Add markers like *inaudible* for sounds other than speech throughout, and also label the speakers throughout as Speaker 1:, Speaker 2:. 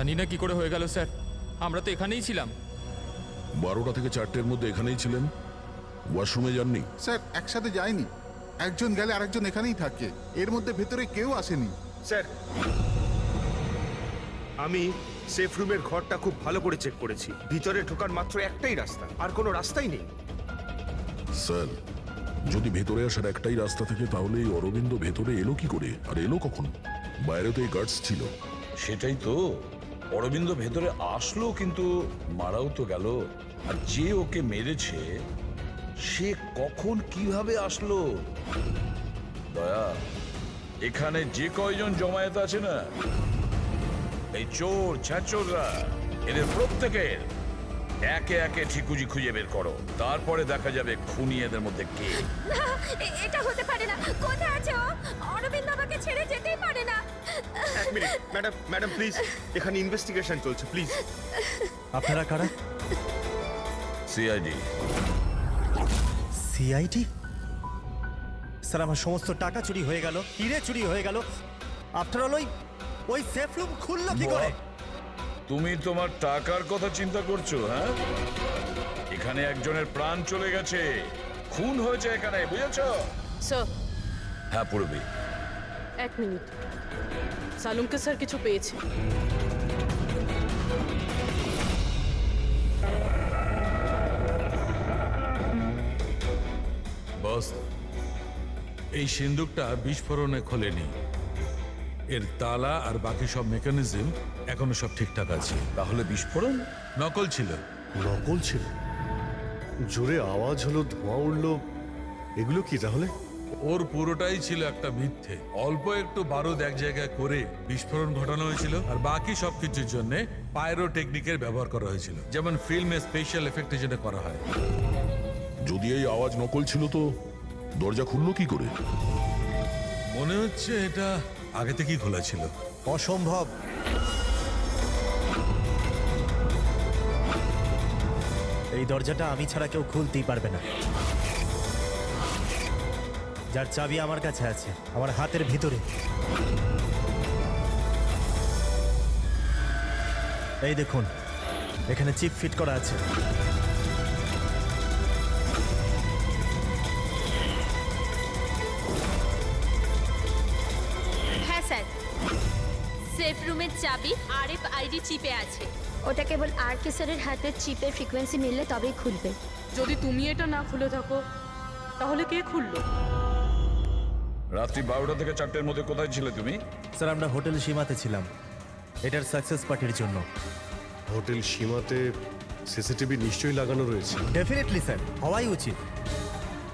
Speaker 1: জানি না কি করে হয়ে গেল স্যার। আমরা তো এখানেই ছিলাম।
Speaker 2: বারোটা থেকে চারটের মধ্যে এখানেই ছিলেন? ওয়াশরুমে যাননি?
Speaker 3: স্যার একসাথে যায়নি একজন গেলে আরেকজন এখানেই থাকে। এর মধ্যে ভেতরে কেউ আসেনি।
Speaker 4: স্যার আমি সেফ রুমের ঘরটা খুব ভালো করে চেক করেছি। ভিতরে ঢোকার মাত্র একটাই রাস্তা আর কোনো রাস্তাই নেই।
Speaker 2: স্যার যদি ভেতরে আসার একটাই রাস্তা থাকে তাহলে এই অরবিন্দ ভেতরে এলো কি করে? আর এলো কখন? বাইরে তো এই গার্ডস ছিল।
Speaker 5: সেটাই তো। অরবিন্দ ভেতরে আসলো কিন্তু মারাও তো গেল। আর যে ওকে মেরেছে, সে কখন কীভাবে আসলো? দয়া, এখানে যে কয়জন জমায়েত আছে না? এই চোর ছ্যাচোররা এদের প্রত্যেকের। একে একে ঠিকুজি খুঁজে বের করো। তারপরে দেখা যাবে খুনি এদের মধ্যে কে। *laughs*
Speaker 6: এটা হতে পারে না। কোথায় আছে? ও অরবিন্দ আমাকে ছেড়ে যেতেই পারে না।
Speaker 4: এক মিনিট। ম্যাডাম ম্যাডাম প্লিজ এখানে ইনভেস্টিগেশন চলছে প্লিজ।
Speaker 7: আপনারা কারা?
Speaker 5: সিআইডি।
Speaker 7: সিআইডি? স্যার আমার সমস্ত টাকা চুরি হয়ে গেল হিরে চুরি হয়ে গেল। আফটার অল ওই ওই সেফ রুম খুললো কি করে?
Speaker 5: তুমি তোমার টাকার কথা চিন্তা করছ হ্যাঁ? এখানে একজনের প্রাণ চলে গেছে। খুন হয়েছে এখানে বুঝেছ?
Speaker 8: স্যার
Speaker 5: হ্যাঁ পূর্বী।
Speaker 8: এক মিনিট। সালুমকে স্যার কিছু পেয়েছে।
Speaker 9: বস এই সিন্দুকটা বিস্ফোরণে খোলেনি। এর তালা আর বাকি সব মেকানিজম এখনও সব ঠিকঠাক আছে।
Speaker 5: তাহলে বিস্ফোরণ?
Speaker 9: নকল ছিল।
Speaker 10: নকল ছিল? জোরে আওয়াজ হলো ধোঁয়া উঠল। এগুলো কি তাহলে?
Speaker 9: ওর পুরোটাই ছিল একটা মিথ্যে। অল্প একটু বারুদ এক জায়গায় করে বিস্ফোরণ ঘটানো হয়েছিল আর বাকি সবকিছুর জন্য পায়রো টেকনিকের ব্যবহার করা হয়েছিল। যেমন ফিল্মে স্পেশাল এফেক্টে যেটা করা হয়।
Speaker 2: যদি এই আওয়াজ নকল ছিল তো দরজা খুললো কি করে?
Speaker 9: মনে হচ্ছে এটা আগে থেকেই খোলা ছিল।
Speaker 7: অসম্ভব। এই দরজাটা আমি ছাড়া কেউ খুলতেই পারবে না। যার চাবি আমার কাছে আছে আমার হাতের ভিতরে। এই দেখুন এখানে চিপ ফিট করা আছে।
Speaker 6: রুমের চাবি আরএফ আইডি চিপে আছে। ওটা কেবল আর কে স্যারের হাতের চিপের ফ্রিকোয়েন্সি মিললে তবেই খুলবে।
Speaker 8: যদি তুমি এটা না খুলে থাকো তাহলে কে খুললো?
Speaker 5: রাত্রি বারোটা থেকে চারটের মধ্যে কোথায় ছিলে তুমি?
Speaker 7: স্যার আমরা হোটেল সীমাতে ছিলাম। এটার সাকসেস পার্টির জন্য।
Speaker 10: হোটেল সীমাতে সিসিটিভি নিশ্চয়ই লাগানো রয়েছে।
Speaker 7: Definitely sir. হওয়াই উচিত।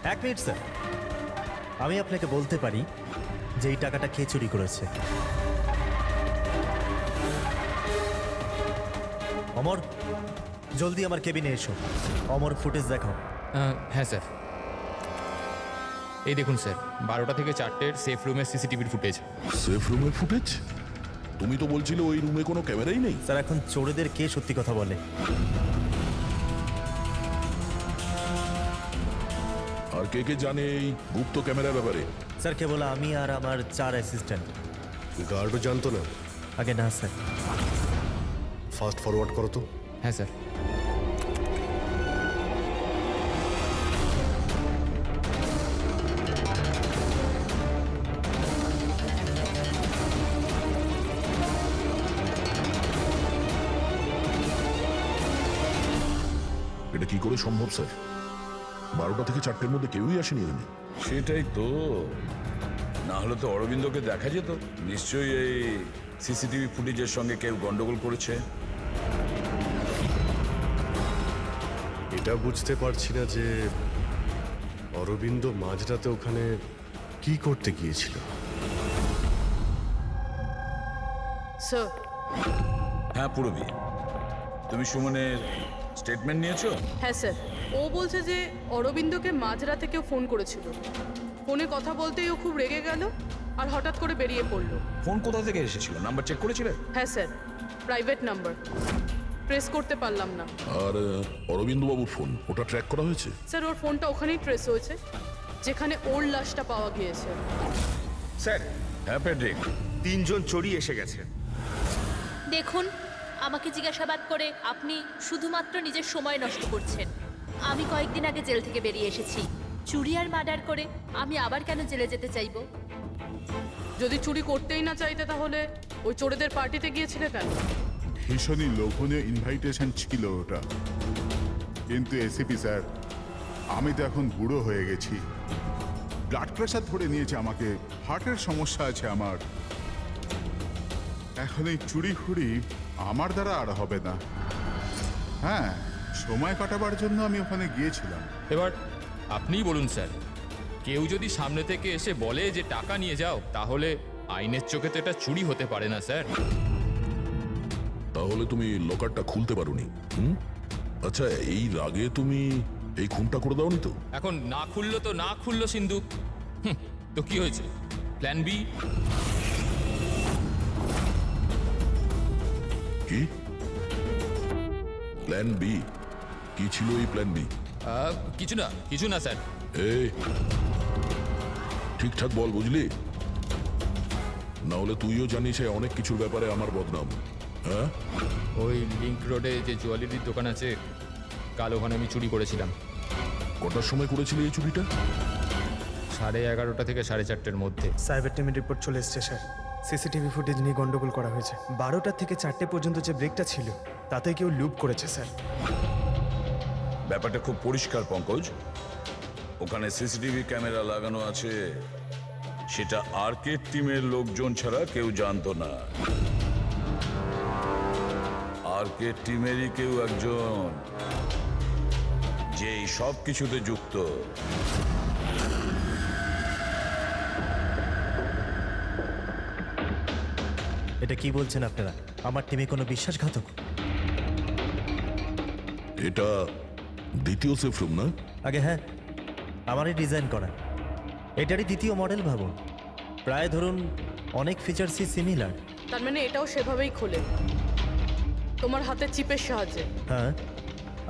Speaker 7: এক মিনিট স্যার। আমি আপনাকে বলতে পারি যে এই টাকাটা কে চুরি করেছে। অমর জলদি আমার কেবিনে এসো। অমর ফুটেজ দেখাও।
Speaker 1: আহ, হ্যাঁ স্যার। এই দেখুন স্যার বারোটা থেকে চারটের সেফ রুমের সিসিটিভির ফুটেজ
Speaker 2: সেফ রুমের ফুটেজ তুমি তো বলছিলে ওই রুমে কোনো ক্যামেরাই নেই।
Speaker 7: স্যার এখন চোরেদের কে সত্যি কথা বলে?
Speaker 2: আর কে কে জানে এই গুপ্ত ক্যামেরা ব্যাপারে?
Speaker 7: স্যার কেবল আমি আর আমার চার অ্যাসিস্ট্যান্ট
Speaker 10: গার্ডও জানতো না।
Speaker 7: আগে না স্যার।
Speaker 10: ফাস্ট ফরওয়ার্ড করো তো।
Speaker 1: হ্যাঁ স্যার।
Speaker 2: এটা কি করে সম্ভব স্যার? বারোটা থেকে চারটের মধ্যে কেউই আসেনি এখানে।
Speaker 5: সেটাই তো। না হলে তো অরবিন্দকে দেখা যেত। নিশ্চয়ই এই সিসিটিভি ফুটেজের সঙ্গে কেউ গন্ডগোল করেছে।
Speaker 10: এটা বুঝতে পারছি না যে অরবিন্দ মাঝরাতে ওখানে কি করতে গিয়েছিল।
Speaker 8: স্যার।
Speaker 5: হ্যাঁ পুরবি। তুমি সুমনের স্টেটমেন্ট নিয়েছো?
Speaker 8: হ্যাঁ স্যার। ও বলছে যে অরবিন্দকে মাঝরাতে কেউ ফোন করেছিল। ফোনে কথা বলতেই ও খুব রেগে গেল আর হঠাৎ করে বেরিয়ে পড়ল।
Speaker 5: ফোন কোথা থেকে এসেছিল? নাম্বার চেক করেছিলে?
Speaker 8: হ্যাঁ স্যার। প্রাইভেট নাম্বার প্রেস করতে পারলাম না।
Speaker 2: আর অরবিন্দ বাবুর ফোন ওটা ট্র্যাক করা হয়েছে?
Speaker 8: স্যার ওর ফোনটা ওখানেই ট্রেস হয়েছে যেখানে ওর লাশটা পাওয়া গিয়েছে।
Speaker 4: স্যার
Speaker 5: হ্যাঁ প্যাট্রিক
Speaker 4: তিনজন চোরই এসে গেছে।
Speaker 6: দেখুন আমাকে জিজ্ঞাসাবাদ করে আপনি শুধুমাত্র নিজের সময় নষ্ট করছেন। আমি কয়েকদিন আগে জেল থেকে বেরিয়ে এসেছি। চুরি আর মার্ডার করে আমি আবার কেন জেলে যেতে চাইব?
Speaker 8: যদি চুরি করতেই না চাইতে তাহলে ওই চোরেদের পার্টিতে গিয়েছিলে কেন?
Speaker 3: ভীষণই লোভনীয় ইনভাইটেশন ছিল ওটা। কিন্তু এসিপি স্যার, আমি তো এখন বুড়ো হয়ে গেছি। ব্লাড প্রেশার ধরে নিয়েছে আমাকে হার্টের সমস্যা আছে আমার। এখন এই চুরি খুড়ি আমার দ্বারা আর হবে না। হ্যাঁ সময় কাটাবার জন্য আমি ওখানে গিয়েছিলাম।
Speaker 1: এবার আপনিই বলুন স্যার, কেউ যদি সামনে থেকে এসে বলে যে টাকা নিয়ে যাও, তাহলে আইনের চোখে তো এটা চুরি হতে পারে না, স্যার।
Speaker 2: তাহলে তুমি লকারটা খুলতে পারোনি হুম? আচ্ছা এই রাগে তুমি এই খুনটা করে দাওনি তো?
Speaker 1: এখন না খুললো তো না খুললো সিন্ধু। হুম, তো কি হয়েছে? প্ল্যান বি
Speaker 2: কি? প্ল্যান বি কি ছিল এই প্ল্যান বি
Speaker 1: কিছু না কিছু না স্যার।
Speaker 2: এই ঠিকঠাক বল বুঝলি? না হলে তুইও জানিস অনেক কিছুর ব্যাপারে আমার বদনাম।
Speaker 1: ওই লিঙ্ক রোডে যে জুয়েলারির দোকান আছে কাল ওখানে আমি চুরি করেছিলাম।
Speaker 2: কটার সময় করেছিলি এই চুরিটা?
Speaker 1: সাড়ে এগারোটা থেকে সাড়ে চারটের মধ্যে।
Speaker 11: সাইবার টিমের রিপোর্ট চলে এসছে স্যার। সিসিটিভি ফুটেজ নিয়ে গন্ডগোল করা হয়েছে। বারোটা থেকে চারটে পর্যন্ত যে ব্রেকটা ছিল তাতে কেউ লুপ করেছে স্যার।
Speaker 5: ব্যাপারটা খুব পরিষ্কার পঙ্কজ। ওখানে সিসিটিভি ক্যামেরা লাগানো আছে। সেটা আর্কেড টিমের লোকজন ছাড়া কেউ জানতো না। আর্কেড টিমেরই কেউ একজন যে এই সব কিছুতে যুক্ত।
Speaker 7: এটা কি বলছেন আপনারা? আমার টিমে কোনো বিশ্বাসঘাতক?
Speaker 2: এটা দ্বিতীয় সেফ রুম না?
Speaker 7: আগে হ্যাঁ আমারই ডিজাইন করা। এটারই দ্বিতীয় মডেল ভাবুন। প্রায় ধরুন অনেক ফিচার্সই সিমিলার
Speaker 8: তার মানে এটাও সেভাবেই খোলে। তোমার হাতে চিপের সাহায্যে।
Speaker 7: হ্যাঁ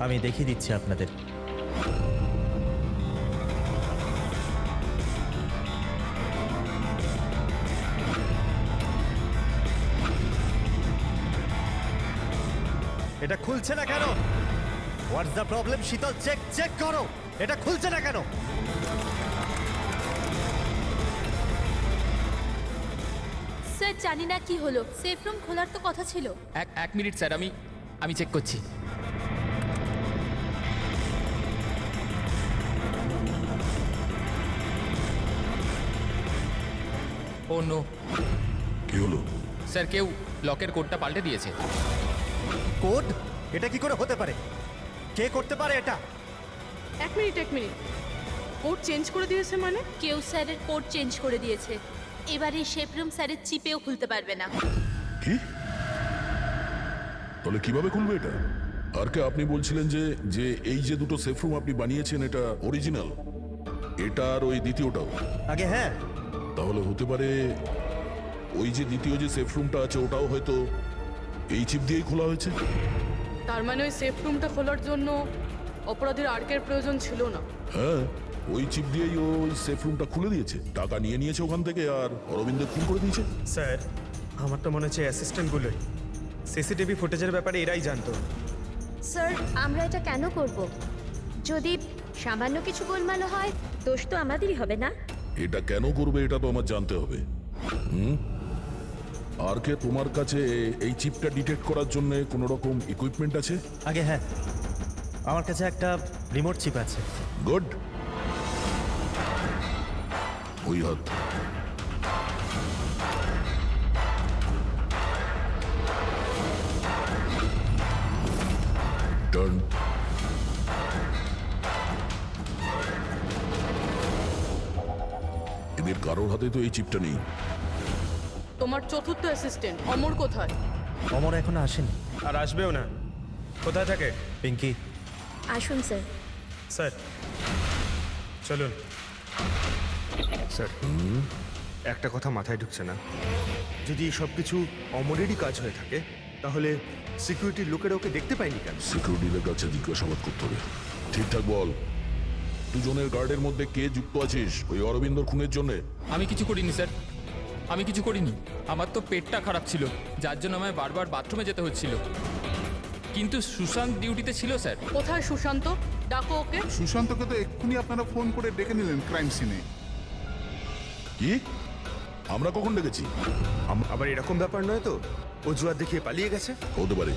Speaker 7: আমি দেখিয়ে দিচ্ছি আপনাদের। এটা খুলছে না কেন? What's the problem Sheetal? Check check করো। এটা খুলছে না কেন?
Speaker 6: জানি না কি হলো। সেফ রুম খোলার তো কথা ছিল।
Speaker 1: এক এক মিনিট স্যার আমি আমি চেক করছি। ও নো
Speaker 2: কি হলো?
Speaker 1: স্যার কেউ লকের কোডটা পাল্টে দিয়েছে।
Speaker 7: কোড? এটা কি করে হতে পারে? কে করতে পারে এটা?
Speaker 8: এক মিনিট এক মিনিট। কোড চেঞ্জ করে দিয়েছে মানে?
Speaker 6: কেউ স্যারের কোড চেঞ্জ করে দিয়েছে। এবার এই শেফ রুম স্যারের চিপেও খুলতে পারবে না।
Speaker 2: কি? তাহলে কীভাবে খুলবে এটা? আর কে আপনি বলছিলেন যে যে এই যে দুটো সেফ রুম আপনি বানিয়েছেন এটা অরিজিনাল? এটা আর ওই দ্বিতীয়টাও?
Speaker 7: আগে হ্যাঁ।
Speaker 2: তাহলে হতে পারে ওই যে দ্বিতীয় যে সেফ রুমটা আছে ওটাও হয়তো এই চিপ দিয়েই খোলা হয়েছে?
Speaker 8: তার মানে ওই সেফ রুমটা খোলার জন্য অপরাধীর আর্কের প্রয়োজন ছিল না?
Speaker 2: হ্যাঁ। ওই চিপ দিয়েই ও ওই সেফ রুমটা খুলে দিয়েছে। টাকা নিয়ে নিয়েছে ওখান থেকে আর অরবিন্দ খুন করে দিয়েছে।
Speaker 11: স্যার আমার তো মনে হচ্ছে অ্যাসিস্ট্যান্টগুলোই সিসিটিভি ফুটেজের ব্যাপারে এরাই জানতো।
Speaker 6: স্যার আমরা এটা কেন করব? যদি সামান্য কিছু গোলমাল হয় দোষ তো আমাদেরই হবে না?
Speaker 2: এটা কেন করবে এটা তো আমার জানতে হবে। হুম? আর কে তোমার কাছে এই চিপটা ডিটেক্ট করার জন্য কোনো রকম ইকুইপমেন্ট আছে?
Speaker 7: আগে হ্যাঁ আমার কাছে একটা রিমোট চিপ আছে।
Speaker 2: গুড হাত টার্ন এদের কারোর হাতে তো এই চিপটা নেই।
Speaker 8: তোমার চতুর্থ অ্যাসিস্ট্যান্ট অমর কোথায়?
Speaker 7: অমর এখনও আসেনি।
Speaker 11: আর আসবেও না। কোথায় থাকে?
Speaker 7: পিঙ্কি।
Speaker 6: আসুন স্যার।
Speaker 11: স্যার চলুন।
Speaker 10: স্যার একটা কথা মাথায় ঢুকছে না। যদি সব কিছু অমরেরই কাজ হয়ে থাকে তাহলে সিকিউরিটির লোকেরা ওকে দেখতে পায়নি কেন?
Speaker 2: সিকিউরিটিদের কাছে জিজ্ঞাসাবাদ করতে হবে। ঠিকঠাক বল। দুজনের গার্ডের মধ্যে কে যুক্ত আছিস? ওই অরবিন্দর খুনের জন্য।
Speaker 1: আমি কিছু করিনি স্যার। আমি কিছু করিনি। আমার তো পেটটা খারাপ ছিল যার জন্য আমায় বারবার বাথরুমে যেতে হচ্ছিল। কিন্তু সুশান্ত ডিউটিতে ছিল স্যার।
Speaker 8: কোথায় সুশান্ত? ডাকো ওকে।
Speaker 3: সুশান্তকে তো এক্ষুনি আপনারা ফোন করে ডেকে নিলেন ক্রাইম সিনে।
Speaker 2: কি? আমরা কখন ডেকেছি?
Speaker 10: আবার এরকম ব্যাপার নয় তো? অজুহাত দেখিয়ে পালিয়ে গেছে?
Speaker 2: হতে পারে।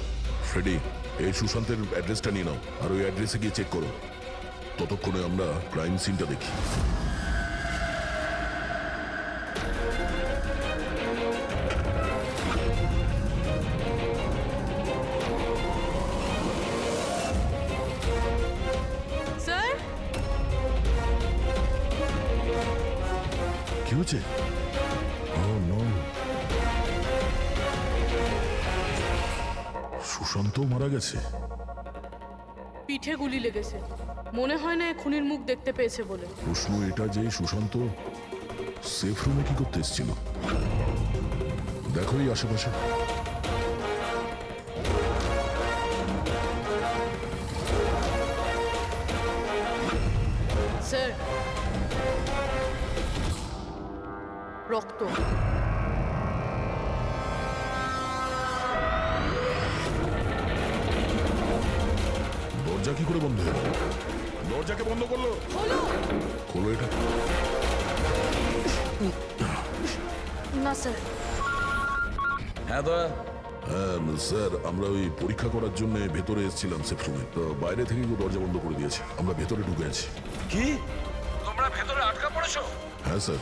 Speaker 2: ফ্রেডি এই সুশান্তের অ্যাড্রেসটা নিয়ে নাও আর ওই অ্যাড্রেসে গিয়ে চেক করো। ততক্ষণে আমরা ক্রাইম সিনটা দেখি। হয়েছে? সুশান্ত মারা গেছে।
Speaker 8: পিঠে গুলি লেগেছে। মনে হয় না খুনির মুখ দেখতে পেয়েছে বলে।
Speaker 2: প্রশ্ন এটা যে সুশান্ত সেফ রুমে কি করতে এসেছিল? দেখো এই আশেপাশে।
Speaker 8: রক্ত
Speaker 2: দরজা কি করে বন্ধ? হলো দরজাকে বন্ধ করল? খোলো। এটা।
Speaker 8: না স্যার।
Speaker 5: হ্যাঁ দয়া।
Speaker 2: হ্যাঁ স্যার আমরা ওই পরীক্ষা করার জন্য ভেতরে এসেছিলাম সেফ রুমে। তো বাইরে থেকে কেউ দরজা বন্ধ করে দিয়েছে। আমরা ভেতরে ঢুকে আছি।
Speaker 5: কি? তোমরা ভেতরে আটকা পড়েছো?
Speaker 2: হ্যাঁ স্যার।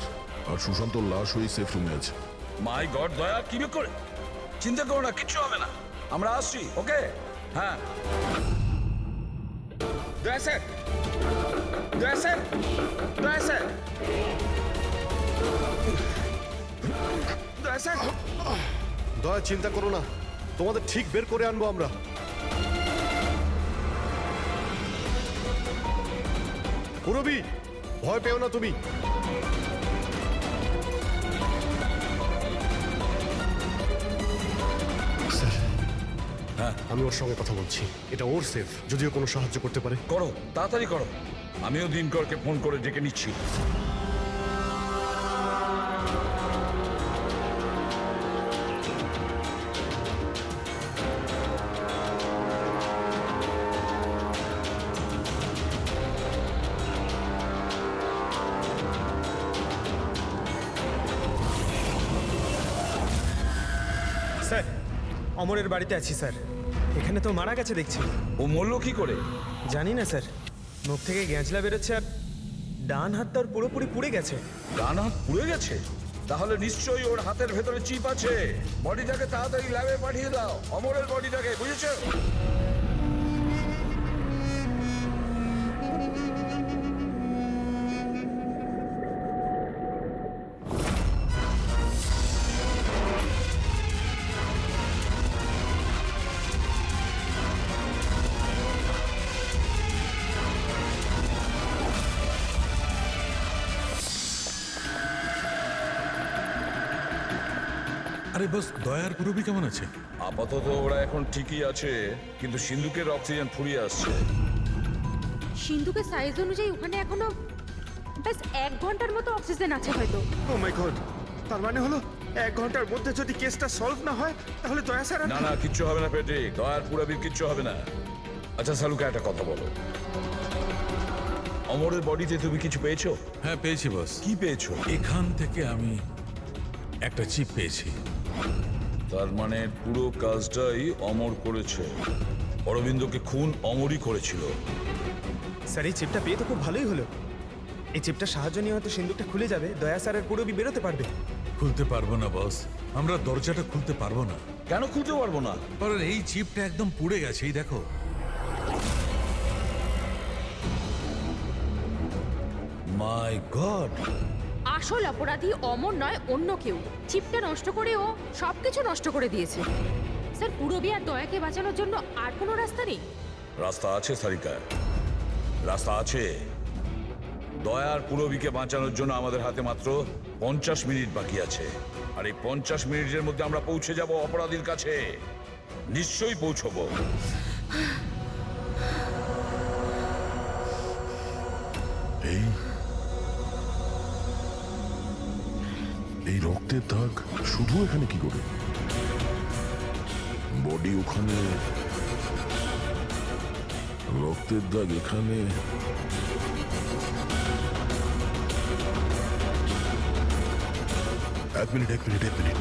Speaker 2: আর সুশান্তর লাশ ওই সেফ রুমে আছে।
Speaker 5: মাই গড দয়া কি করে চিন্তা করো না কিচ্ছু হবে না। আমরা আসছি ওকে হ্যাঁ।
Speaker 4: দয়া স্যার। দয়া স্যার। দয়া স্যার। দয়া স্যার।
Speaker 10: দয়া চিন্তা করো না। তোমাদের ঠিক বের করে আনব আমরা। পুরবি ভয় পেও না তুমি। হ্যাঁ আমি ওর সঙ্গে কথা বলছি। এটা ওর সেফ যদিও কোনো সাহায্য করতে পারে।
Speaker 5: করো তাড়াতাড়ি করো। আমিও দিনকরকে ফোন করে ডেকে নিচ্ছি।
Speaker 11: স্যার অমরের বাড়িতে আছি স্যার। এখানে তো মারা গেছে দেখছি।
Speaker 5: ও মরল কি করে?
Speaker 11: জানি না স্যার। মুখ থেকে গ্যাঁচলা বেরোচ্ছে আর ডান হাতটা ওর পুরোপুরি পুড়ে গেছে।
Speaker 5: ডান হাত পুড়ে গেছে? তাহলে নিশ্চয়ই ওর হাতের ভেতরে চিপ আছে। বডিটাকে তাড়াতাড়ি ল্যাবে পাঠিয়ে দাও। অমরের বডিটাকে বুঝেছ?
Speaker 9: বস দয়ার পুরবি কেমন আছে?
Speaker 5: আপাতত ওরা এখন ঠিকই আছে কিন্তু সিন্ধুকের অক্সিজেন ফুরিয়ে আসছে।
Speaker 6: সিন্ধুকের সাইজ অনুযায়ী ওখানে এখনও ব্যাস এক ঘণ্টার মতো অক্সিজেন আছে হয়তো।
Speaker 10: ও মাই গড তার মানে হলো এক ঘণ্টার মধ্যে যদি কেসটা সলভ না হয় তাহলে দয়া স্যার
Speaker 5: না না কিচ্ছু হবে না পেটে দয়ার পুরাবির কিচ্ছু হবে না। আচ্ছা সালুকা একটা কথা বলো। অমরের বডিতে তুমি কিছু পেয়েছ?
Speaker 9: হ্যাঁ পেয়েছি বস
Speaker 5: কি পেয়েছ?
Speaker 9: এখান থেকে আমি একটা চিপ পেয়েছি।
Speaker 5: তার মানে পুরো কাজটাই অমর করেছে। অরবিন্দকে খুন অমরই করেছিল।
Speaker 11: স্যার এই চিপটা পেয়ে তো খুব ভালোই হলো। এই চিপটা সাহায্য নিয়ে হয়তো সিন্দুকটা খুলে যাবে দয়া স্যারের পুরবি বেরোতে পারবে।
Speaker 9: খুলতে পারব না বস। আমরা দরজাটা খুলতে পারব না।
Speaker 5: কেন খুলতে পারব না?
Speaker 9: কারণ এই চিপটা একদম পুড়ে গেছে এই দেখো।
Speaker 5: My God!
Speaker 6: আসল অপরাধী অমর নয় অন্য কেউ। চিপটা নষ্ট করে ও সবকিছু নষ্ট করে দিয়েছে। স্যার পুরবি আর দয়াকে বাঁচানোর জন্য আর কোনো রাস্তা নেই?
Speaker 5: রাস্তা আছে সারিকা। রাস্তা আছে। দয়ার পুরবিকে বাঁচানোর জন্য আমাদের হাতে মাত্র পঞ্চাশ মিনিট বাকি আছে। আর এই পঞ্চাশ মিনিটের মধ্যে আমরা পৌঁছে যাব অপরাধীর কাছে। নিশ্চয়ই পৌঁছবো।
Speaker 2: এই এই রক্তের দাগ শুধু এখানে কি করে? বডি ওখানে রক্তের দাগ এখানে। এক মিনিট এক মিনিট এক মিনিট।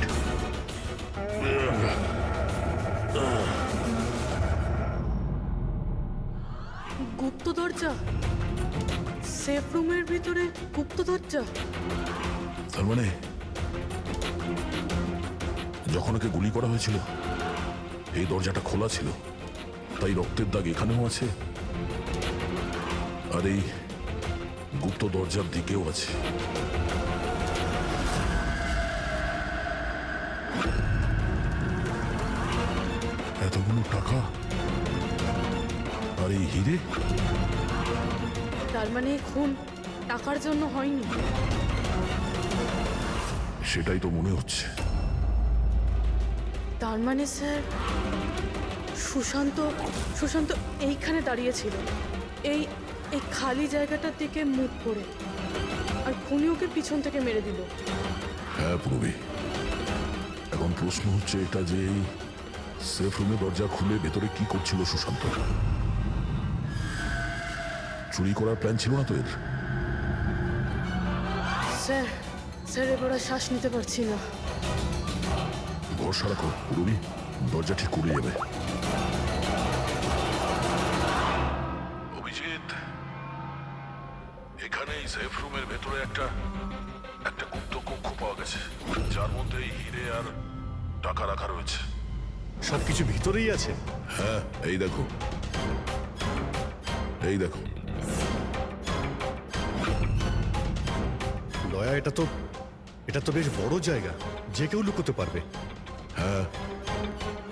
Speaker 8: গুপ্ত দরজা। সেফ রুমের ভিতরে গুপ্ত দরজা।
Speaker 2: তার মানে যখন ওকে গুলি করা হয়েছিল এই দরজাটা খোলা ছিল। তাই রক্তের দাগ এখানেও আছে। আর এই গুপ্ত দরজার দিকেও আছে। এতগুলো টাকা? আর এই হিরে?
Speaker 8: তার মানে খুন টাকার জন্য হয়নি।
Speaker 2: সেটাই তো মনে হচ্ছে।
Speaker 8: তার মানে স্যার সুশান্ত সুশান্ত এইখানে দাঁড়িয়েছিল এই এই খালি জায়গাটার দিকে মুখ করে। আর খুনি ওকে পিছন থেকে মেরে দিল।
Speaker 2: হ্যাঁ পূর্বে। এখন প্রশ্ন হচ্ছে এটা যে সেফ রুমে দরজা খুলে ভেতরে কি করছিল সুশান্ত? চুরি করার প্ল্যান ছিল না তো এর?
Speaker 8: স্যার স্যার এবার শ্বাস নিতে পারছি না।
Speaker 2: ভরসা রাখো রবি দরজা ঠিক করে যাবে। অভিজিৎ এখানে এই সেফ রুমের ভেতরে একটা একটা গুপ্ত কক্ষ পাওয়া গেছে। যার মধ্যে এই হিরে আর টাকা রাখা রয়েছে।
Speaker 7: সবকিছু ভিতরেই আছে?
Speaker 2: হ্যাঁ এই দেখো। এই দেখো।
Speaker 12: দয়া এটা তো এটা তো বেশ বড় জায়গা। যে কেউ লুকোতে পারবে।
Speaker 2: হ্যাঁ।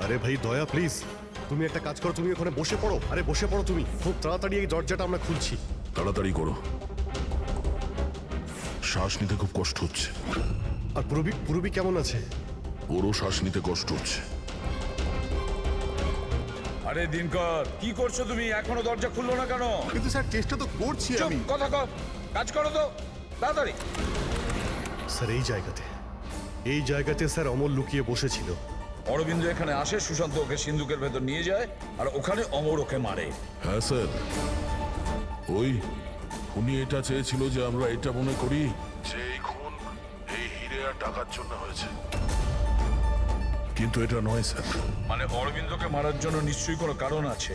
Speaker 12: আরে ভাই দয়া প্লিজ তুমি একটা কাজ করো তুমি ওখানে বসে পড়ো। আরে বসে পড়ো তুমি। খুব তাড়াতাড়ি এই দরজাটা আমরা খুলছি।
Speaker 2: তাড়াতাড়ি করো। শ্বাস নিতে খুব কষ্ট হচ্ছে।
Speaker 12: আর পুরবি পুরবি কেমন আছে?
Speaker 2: ওরও শ্বাস নিতে কষ্ট হচ্ছে।
Speaker 5: আরে দিনকর কি করছ তুমি? এখনও দরজা খুললো না কেন?
Speaker 3: কিন্তু স্যার চেষ্টা তো করছি আমি।
Speaker 5: কথা কর কাজ করো তো। তাড়াতাড়ি।
Speaker 12: স্যার এই জায়গাতে। এই জায়গাতে স্যার অমল লুকিয়ে বসেছিল।
Speaker 5: অরবিন্দ এখানে আসে সুশান্ত ওকে সিন্ধুকের ভেতর নিয়ে যায় আর ওখানে অমর ওকে মারে।
Speaker 2: হ্যাঁ স্যার। ওই উনি এটা চেয়েছিল যে আমরা এটা মনে করি যে এই খুন এই হিরে আর টাকার জন্য হয়েছে। কিন্তু এটা নয় স্যার।
Speaker 5: মানে অরবিন্দকে মারার জন্য নিশ্চয়ই কোনো কারণ আছে?